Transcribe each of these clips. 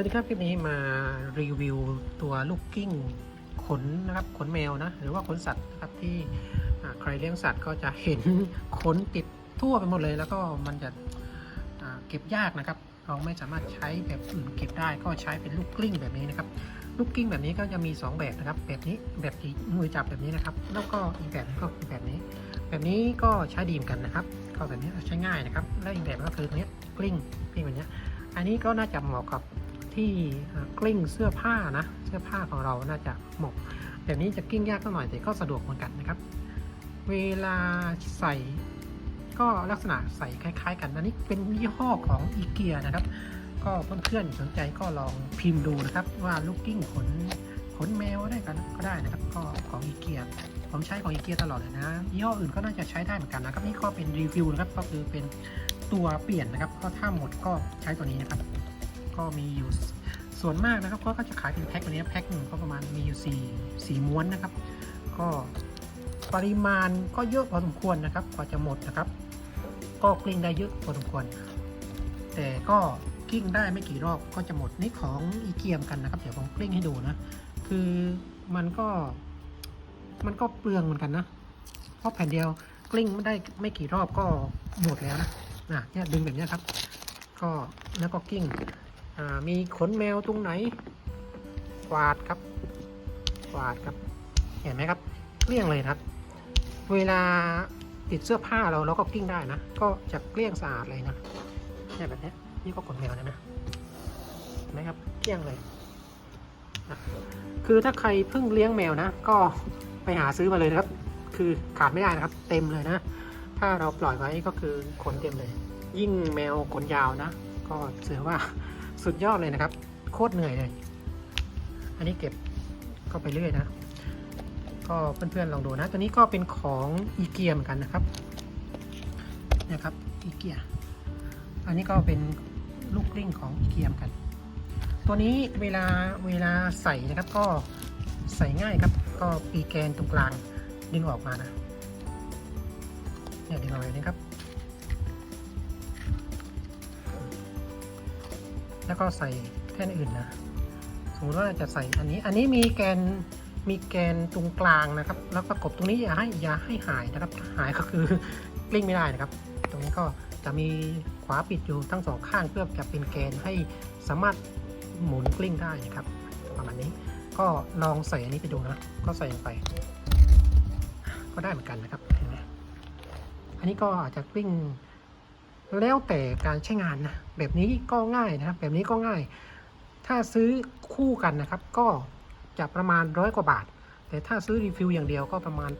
วัสดีครับคลิปนี้มารีวิวตัวลูกกิ้งขนนะครับขนแมวนะหรือว่าขนสัตว์นะครับที่ใครเลี้ยงสัตว์ก็จะเห็นขนติดทั่วไปหมดเลย แล้วก็มันจะเก็บยากนะครับ เราไม่สามารถใช้แบบอื่นเก็บได้ก็ใช้เป็นลูกกลิ้งแบบนี้นะครับลูกกิ้งแบบนี้ก็จะมี 2 แบบนะครับ แบบนี้แบบที่มือจับแบบนี้นะครับ แล้วก็อีกแบบก็คือแบบนี้ แบบนี้ก็ใช้ดีมกันนะครับก็แบบนี้ใช้ง่ายนะครับ แล้วอีกแบบก็คือเนี้ยกลิ้งกลิ้งแบบเนี้ยอันนี้ก็น่าจะเหมาะกับ ที่กลิ้งเสื้อผ้านะ เสื้อผ้าของเราน่าจะเหมาะแบบนี้จะกลิ้งยากสักหน่อยแต่ก็สะดวกเหมือนกันนะครับ เวลาใส่ก็ลักษณะใส่คล้าย ๆ กันอันนี้เป็นยี่ห้อของอีเกียนะครับ ก็เพื่อนๆสนใจก็ลองพิมพ์ดูนะครับว่าลูกกิ้งขนขนแมวได้กันก็ได้นะครับ ก็ของอีเกียผมใช้ของอีเกียตลอดเลยนะยี่ห้ออื่นก็น่าจะใช้ได้เหมือนกันนะครับนี่ก็เป็นรีวิวนะครับก็คือเป็นตัวเปลี่ยนนะครับ ก็ถ้าหมดก็ใช้ตัวนี้นะครับ ก็มีอยู่ส่วนมากนะครับก็จะขายเป็นแพ็คตัวนี้แพ็คหนึ่งก็ประมาณมีอยู่สี่สี่ม้วนนะครับ ก็ปริมาณก็เยอะพอสมควรนะครับกว่าจะหมดนะครับ ก็กลิ้งได้เยอะพอสมควร แต่ก็กลิ้งได้ไม่กี่รอบก็จะหมดนี่ของอีเกียมกันนะครับ เดี๋ยวผมกลิ้งให้ดูนะ คือมันก็ มันก็เปลืองเหมือนกันนะเพราะแผ่นเดียวกลิ้งไม่ได้ไม่กี่รอบก็หมดแล้วนะนะเนี่ยดึงแบบเนี้ยครับ ก็แล้วก็กลิ้ง มีขนแมวตรงไหนกวาดครับกวาดครับ เห็นไหมครับเกลี้ยงเลยนะครับ เวลาติดเสื้อผ้าเราเราก็กลิ้งได้นะ ก็จะเกลี้ยงสะอาดเลยนะเนี่ยแบบนี้นี่ก็ขนแมวนะนะเห็นไหมครับเกลี้ยงเลยนะคือถ้าใครเพิ่งเลี้ยงแมวนะ ก็ไปหาซื้อมาเลยนะครับ คือขาดไม่ได้นะครับ เต็มเลยนะ ถ้าเราปล่อยไว้ก็คือขนเต็มเลย ยิ่งแมวขนยาวนะ ก็ถือว่า สุดยอดเลยนะครับ โคตรเหนื่อยเลย อันนี้เก็บก็ไปเรื่อยนะ ก็เพื่อนๆลองดูนะ ตัวนี้ก็เป็นของอีเกียเหมือนกันนะครับ นะครับอีเกีย อันนี้ก็เป็นลูกกลิ้งของอีเกียมกัน ตัวนี้เวลาเวลาใส่นะครับก็ใส่ง่ายครับ ก็ปีแกนตรงกลางดึงออกมานะเนี่ยดึงออกเลยนะครับ แล้วก็ใส่แท่นอื่นนะ สมมติว่าจะใส่อันนี้ อันนี้มีแกน มีแกนตรงกลางนะครับ แล้วประกบตรงนี้อย่าให้อย่าให้หายนะครับ หายก็คือกลิ้งไม่ได้นะครับ ตรงนี้ก็จะมีขวาปิดอยู่ทั้งสองข้างเพื่อจะเป็นแกนให้สามารถหมุนกลิ้งได้นะครับ ประมาณนี้ ก็ลองใส่อันนี้ไปดูนะ ก็ใส่ลงไป ก็ได้เหมือนกันนะครับ เห็นไหมอันนี้ก็อาจจะกลิ้ง แล้วแต่การใช้งานนะ แบบนี้ก็ง่ายนะครับ แบบนี้ก็ง่าย ถ้าซื้อคู่กันนะครับ ก็จะประมาณร้อยกว่าบาท แต่ถ้าซื้อรีฟิลอย่างเดียวก็ประมาณ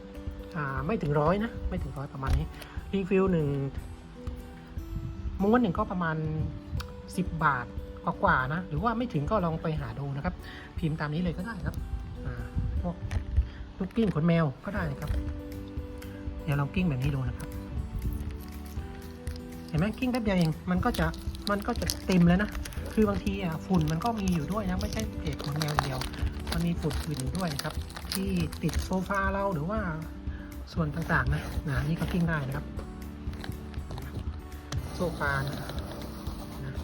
าไม่ถึงร้อยนะ ไม่ถึงร้อยประมาณนี้ รีฟิลหนึ่งม้วนหนึ่งก็ประมาณ 10 บาทกว่าๆนะ หรือว่าไม่ถึงก็ลองไปหาดูนะครับ พิมพ์ตามนี้เลยก็ได้ครับพวกลูกกิ้งขนแมวก็ได้นะครับ เดี๋ยวเรากิ้งแบบนี้ดูนะครับ เห็นไหมกิ้งแป๊บเดียวเองมันก็จะมันก็จะเต็มแล้วนะ คือบางทีอะฝุ่นมันก็มีอยู่ด้วยนะไม่ใช่เอกขนแมวเดียว มันมีฝุ่นอื่นด้วยครับ ที่ติดโซฟาเราหรือว่าส่วนต่างๆนะนะนี่ก็กิ้งได้นะครับ โซฟานะนะ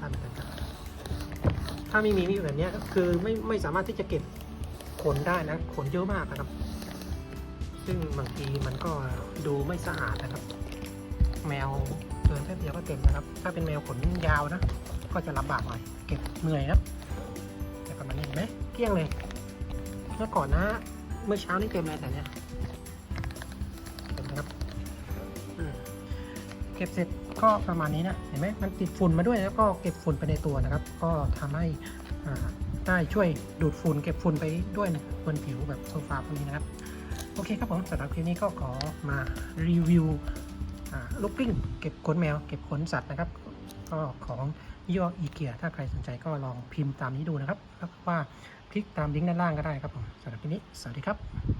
ทำกันครับถ้าไม่มีมีแบบนี้คือไม่ไม่สามารถที่จะเก็บขนได้นะขนเยอะมากนะครับ ซึ่งบางทีมันก็ดูไม่สะอาดนะครับ แมวเดินแค่เดียวก็เต็มนะครับ ถ้าเป็นแมวขนยาวนะ ก็จะลำบากหน่อย เก็บเหนื่อยครับแต่ประมาณนี้เห็นไหมเกลี้ยงเลยเมื่อก่อนนะ เมื่อเช้านี่เต็มเลยแต่เนี้ยเห็นไหมครับเก็บเสร็จก็ประมาณนี้นะ เห็นไหมมันติดฝุ่นมาด้วยแล้วก็เก็บฝุ่นไปในตัวนะครับ ก็ทำให้อ่าได้ช่วยดูดฝุ่นเก็บฝุ่นไปด้วยนะบนผิวแบบโซฟาพวกนี้นะครับ โอเคครับผมสำหรับคลิปนี้ก็ขอมารีวิว ลูกกลิ้งเก็บขนแมว เก็บขนสัตว์นะครับ ก็ของยี่ห้ออีเกียถ้าใครสนใจก็ลองพิมพ์ตามนี้ดูนะครับแล้วว่าคลิกตามลิงก์ด้านล่างก็ได้ครับผมสำหรับวันนี้ สวัสดีครับ